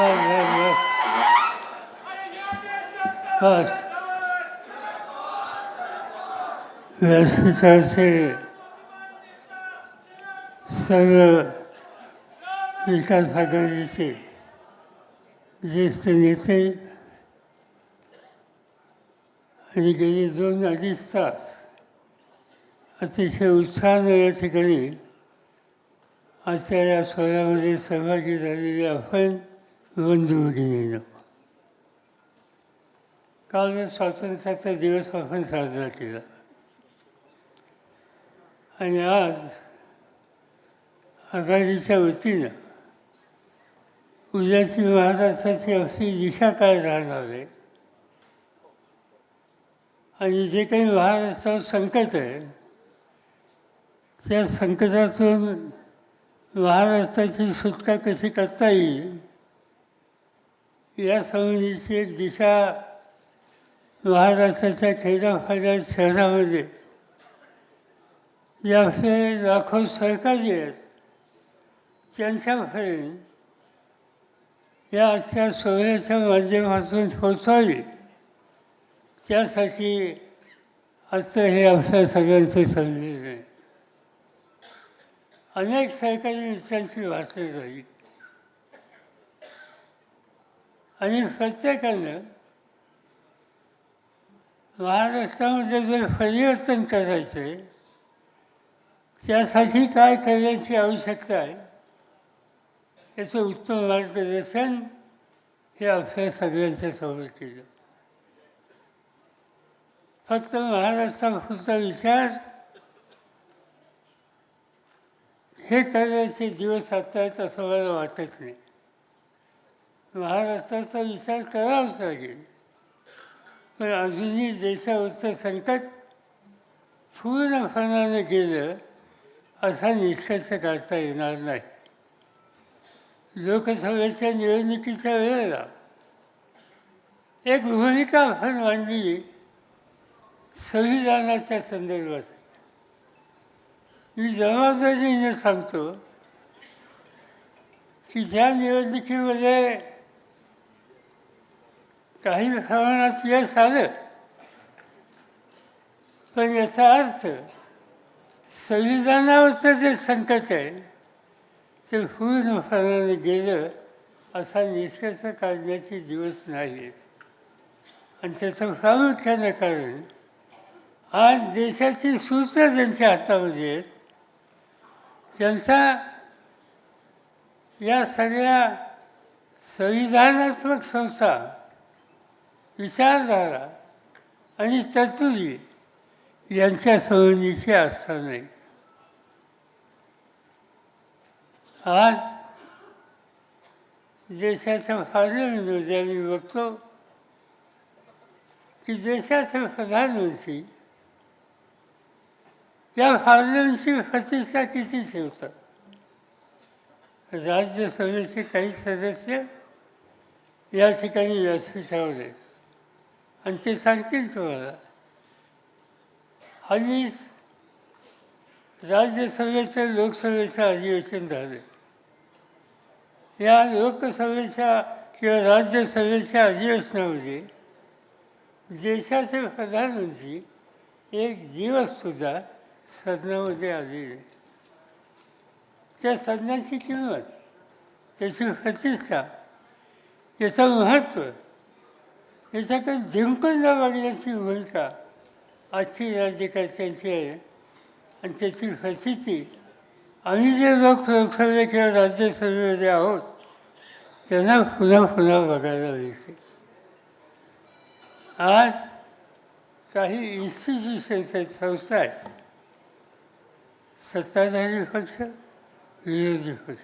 बस बस बस व्यासपीठाचे सर्व विकास आघाडीचे ज्येष्ठ नेते आणि गेले दोन अडीच तास अतिशय उत्साहानं या ठिकाणी आजच्या या सोहळ्यामध्ये सहभागी झालेले आपण बंधू भगिनींनो काल स्वातंत्र्याचा दिवस आपण साजरा केला. आणि आज आघाडीच्या वतीनं उद्याची महाराष्ट्राची अशी दिशा काय राहणार आहे? आणि जे काही महाराष्ट्रावर संकट आहे त्या संकटातून महाराष्ट्राची सुटका कशी करता येईल? या संहितेची एक दिशा महाराष्ट्राच्या खेड्याफाड्या शहरामध्ये. जे लाखो सहकारी आहेत त्यांच्यापर्यंत या आजच्या सोहळ्याच्या माध्यमातून पोचवावी त्यासाठी आजचं हे आपल्या सगळ्यांचे संधी आहे. अनेक सहकारी मित्रांची वाटली झाली आणि प्रत्येकानं महाराष्ट्रामध्ये जर परिवर्तन करायचं. आहे त्यासाठी काय करण्याची आवश्यकता आहे? त्याचं उत्तम मार्गदर्शन हे आपल्या सगळ्यांच्या समोर केलं फक्त महाराष्ट्रापुरता विचार हे करण्याचे दिवस आता आहेत असं मला वाटत नाही. महाराष्ट्राचा विचार करावाच लागेल पण अजूनही देशावरचं संकट पूर्णपणानं गेलं असा निष्कर्ष काढता येणार नाही. लोकसभेच्या निवडणुकीच्या वेळेला एक भूमिका आपण मांडली संविधानाच्या संदर्भात. मी जबाबदारीने सांगतो की ज्या निवडणुकीमध्ये काही प्रमाणात यश आलं पण याचा अर्थ संविधानावरचं जे संकट आहे ते पूर्णपणाने गेलं असा निष्कर्ष काढण्याचे दिवस नाही. आहेत आणि त्याचं प्रामुख्यानं कारण आज देशाची सूत्र ज्यांच्या हातामध्ये आहेत त्यांचा या सगळ्या संविधानात्मक संस्था विचारधारा आणि चतुरी यांच्या संबंधीची आस्था नाही आज देशाच्या पार्लमेंटमध्ये आम्ही बघतो की देशाचे प्रधानमंत्री या पार्लमेंटची प्रतिष्ठा किती ठेवतात? राज्यसभेचे काही सदस्य या ठिकाणी व्यासपीठावर आहेत आणि ते सांगतील तुम्हाला हल्ली राज्यसभेचं लोकसभेचं अधिवेशन झालं. या लोकसभेच्या किंवा राज्यसभेच्या अधिवेशनामध्ये देशाचे प्रधानमंत्री एक दिवससुद्धा सदनामध्ये आलेले त्या सदनाची किंमत त्याची प्रतिष्ठा याचं महत्त्व याच्याकडे जिंकून न बघण्याची भूमिका आजची राज्यकर्त्यांची आहे. आणि त्याची प्रचिती आम्ही जे लोक लोकसभे किंवा राज्यसभेमध्ये आहोत त्यांना पुन्हा पुन्हा बघायला मिळते. आज काही इन्स्टिट्यूशन्स आहेत संस्था आहेत. सत्ताधारी पक्ष विरोधी पक्ष.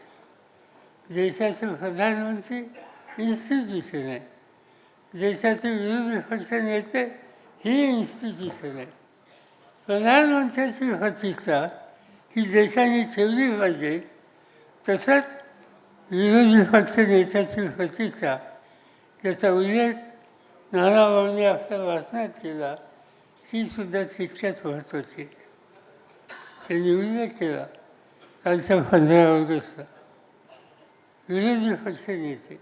देशाचे प्रधानमंत्री इन्स्टिट्यूशन आहे देशाचे विरोधी पक्ष नेते ही इन्स्टिट्यूशन आहे. प्रधानमंत्र्याची प्रतिष्ठा ही देशाने ठेवली पाहिजे तसंच विरोधी पक्ष नेत्याची प्रतिष्ठा त्याचा उल्लेख नानाभाऊंनी आपल्या वाचनात केला ती सुद्धा तितक्याच महत्त्वाची त्यांनी उल्लेख केला कालच्या पंधरा ऑगस्टला विरोधी पक्ष नेते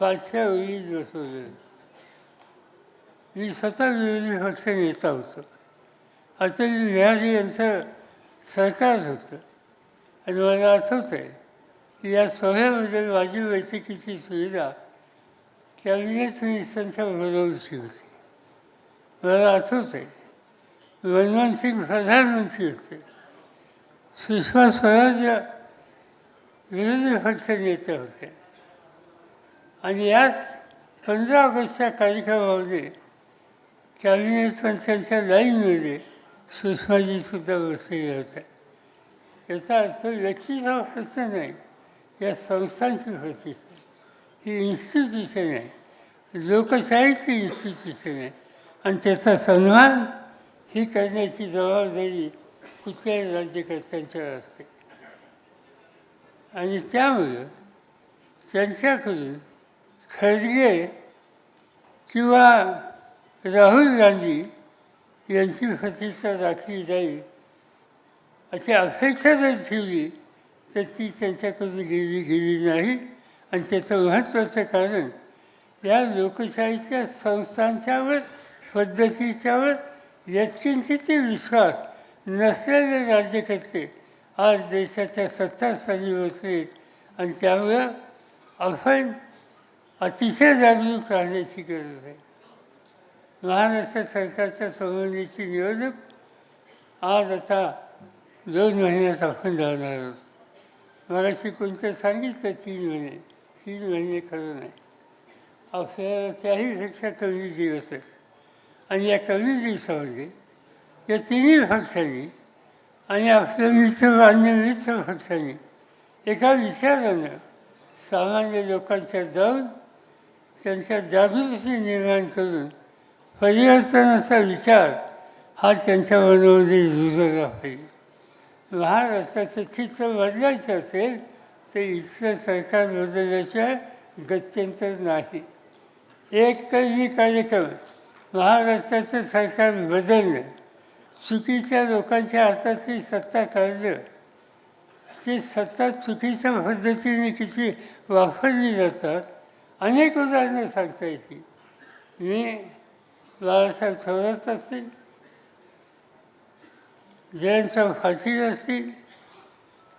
पाचशे बसवले बसवलं मी स्वतः विरोधी पक्ष नेता होतो अतुल बिहारी यांचं सरकार होतं आणि मला आठवत आहे की या सोहळ्यामध्ये माझी बैठकीची सुविधा कॅबिनेट मिनिस्टरांच्या बरोबरची होती मला आठवत आहे मनमोहन सिंग प्रधानमंत्री होते सुषमा स्वराज विरोधी पक्ष नेते होते आणि याच पंधरा ऑगस्टच्या कार्यक्रमामध्ये कॅबिनेट त्यांच्या लाईनमध्ये सुषमाजीसुद्धा बसलेल्या होत्या याचा अर्थ व्यक्तीचा प्रश्न नाही या संस्थांची होती ही इन्स्टिट्यूशन आहे लोकशाहीची इन्स्टिट्यूशन आहे आणि त्याचा सन्मान ही करण्याची जबाबदारी कुठल्याही राज्यकर्त्यांच्यावर असते आणि त्यामुळं त्यांच्याकडून खरगे किंवा राहुल गांधी यांची प्रतिष्ठा राखली जाईल अशी अपेक्षा जर ठेवली तर ती त्यांच्याकडून गेली गेली नाही. आणि त्याचं महत्त्वाचं कारण या लोकशाहीच्या संस्थांच्यावर पद्धतीच्यावर व्यक्तींचे विश्वास नसलेले राज्यकर्ते आज देशाच्या सत्तास्थानी बसले आणि त्यामुळं आपण अतिशय जागरूक राहण्याची गरज आहे. महाराष्ट्र सरकारच्या संबंधीची निवडणूक आज आता दोन महिन्यात आपण जाणार आहोत. मगाशी कोणतं सांगितलं? तीन महिने. तीन महिने खरं नाही. आपल्याला त्याहीपेक्षा कमी दिवस आहेत. आणि या कमी दिवसामध्ये या तिन्ही पक्षांनी आणि आपल्या मित्र अन्य मित्र पक्षांनी एका विचारानं सामान्य लोकांच्या जाऊन त्यांच्या जागृती निर्माण करून परिवर्तनाचा विचार हा त्यांच्या मनामध्ये रुजला पाहिजे महाराष्ट्राचं चित्र बदलायचं असेल तर इथलं सरकार बदलल्याशिवाय गत्यंतर नाही. एक तरी कार्यक्रम महाराष्ट्राचं सरकार बदलणं चुकीच्या लोकांच्या हातातली सत्ता काढलं. ती सत्ता चुकीच्या पद्धतीने किती वापरली जातात. अनेक उदाहरणं सांगता येतील. मी बाळासाहेब थोरात असतील जयंतराव फाशील असतील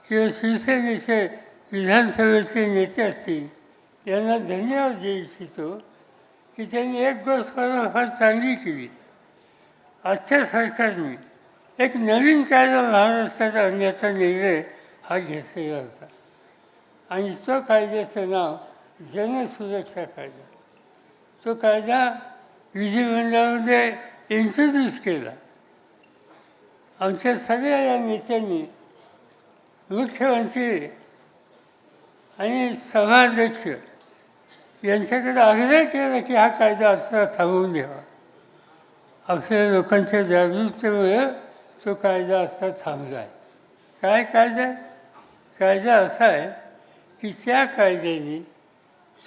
किंवा शिवसेनेचे विधानसभेचे नेते असतील यांना धन्यवाद देऊ इच्छितो की त्यांनी एक गोष्ट फार चांगली केली. आजच्या सरकारने एक नवीन कायदा महाराष्ट्रात आणण्याचा निर्णय हा घेतलेला होता. आणि तो कायद्याचं नाव जनसुरक्षा कायदा. तो कायदा विधिमंडळामध्ये इंट्रोड्यूस केला. आमच्या सगळ्या या नेत्यांनी मुख्यमंत्री आणि सभाध्यक्ष यांच्याकडे आग्रह केला की हा कायदा आता थांबवून घ्यावा आपल्या लोकांच्या जागरूकतेमुळे तो कायदा आता थांबला आहे. काय कायदा? कायदा असा आहे की त्या कायद्याने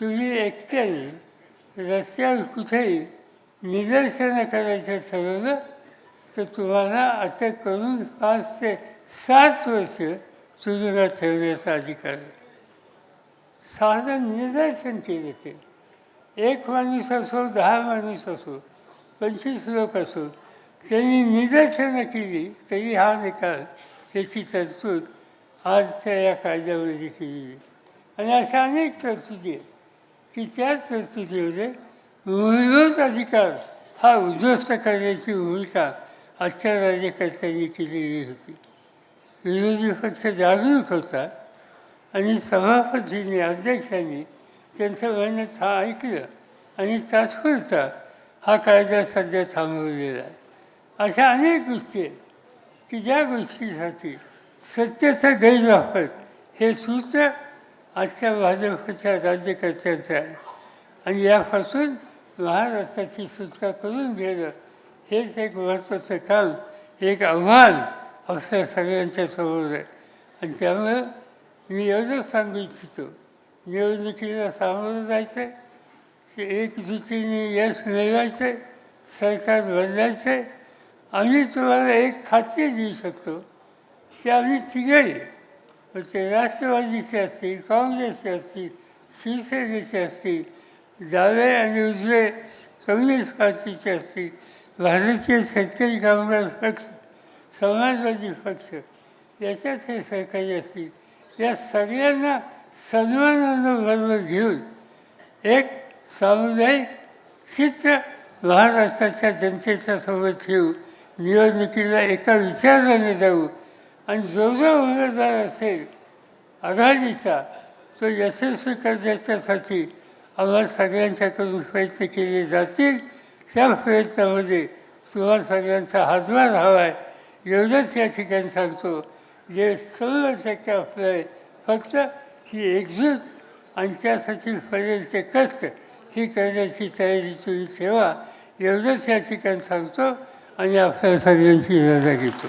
तुम्ही एकट्याने रस्त्यावर कुठेही निदर्शनं करायचं ठरवलं तर तुम्हाला अटक करून पाच ते सात वर्ष तुरुंगात ठेवण्याचा अधिकार आहे साधं निदर्शन केले ते एक माणूस असो दहा माणूस असो पंचवीस लोक असो त्यांनी निदर्शनं केली तरी हा निकाल त्याची तरतूद आजच्या या कायद्यामध्ये केली आणि अशा अनेक तरतुदी आहेत की त्या तरतुदीमध्ये मूलभूत अधिकार हा उद्ध्वस्त करण्याची भूमिका आजच्या राज्यकर्त्यांनी केलेली होती विरोधी पक्ष जागरूक होता आणि सभापतींनी अध्यक्षांनी त्यांचं म्हणणं हा ऐकलं आणि तात्पुरता हा कायदा सध्या थांबवलेला आहे अशा अनेक गोष्टी आहेत की ज्या गोष्टीसाठी सत्याचा गैरवापर हे सूत्र आजच्या भाजपच्या राज्यकर्त्यांचं आहे आणि यापासून महाराष्ट्राची सुटका करून घेणं हेच एक महत्त्वाचं काम एक आव्हान आपल्या सगळ्यांच्या समोर आहे. आणि त्यामुळं मी एवढंच सांगू इच्छितो निवडणुकीला सामोरं जायचं की एकजुटीने यश मिळवायचं सरकार बदलायचं आहे आम्ही तुम्हाला एक खात्री देऊ शकतो की आम्ही तिघही ते राष्ट्रवादीचे असतील काँग्रेसचे असतील शिवसेनेचे असतील डावे आणि उजवे कम्युनिस्ट पार्टीचे असतील. भारतीय शेतकरी कामगार पक्ष समाजवादी पक्ष याच्यात हे सहकारी असतील. या सगळ्यांना सन्मानानं बरोबर घेऊन एक सामुदायिक चित्र महाराष्ट्राच्या जनतेच्या सोबत ठेवू. निवडणुकीला एका विचाराने जाऊ. आणि जो जो उमेदवार असेल आघाडीचा तो यशस्वी करण्याच्यासाठी आम्हाला सगळ्यांच्याकडून प्रयत्न केले जातील. त्या प्रयत्नामध्ये तुम्हाला सगळ्यांचा हातभार हवा आहे. एवढंच या ठिकाणी सांगतो जे सर्व टक्के आपलं आहे फक्त ही एकजूट आणि त्यासाठी पडेलचे कष्ट ही करण्याची तयारी तुम्ही ठेवा. एवढंच या ठिकाणी सांगतो आणि आपल्या सगळ्यांची रजा घेतो.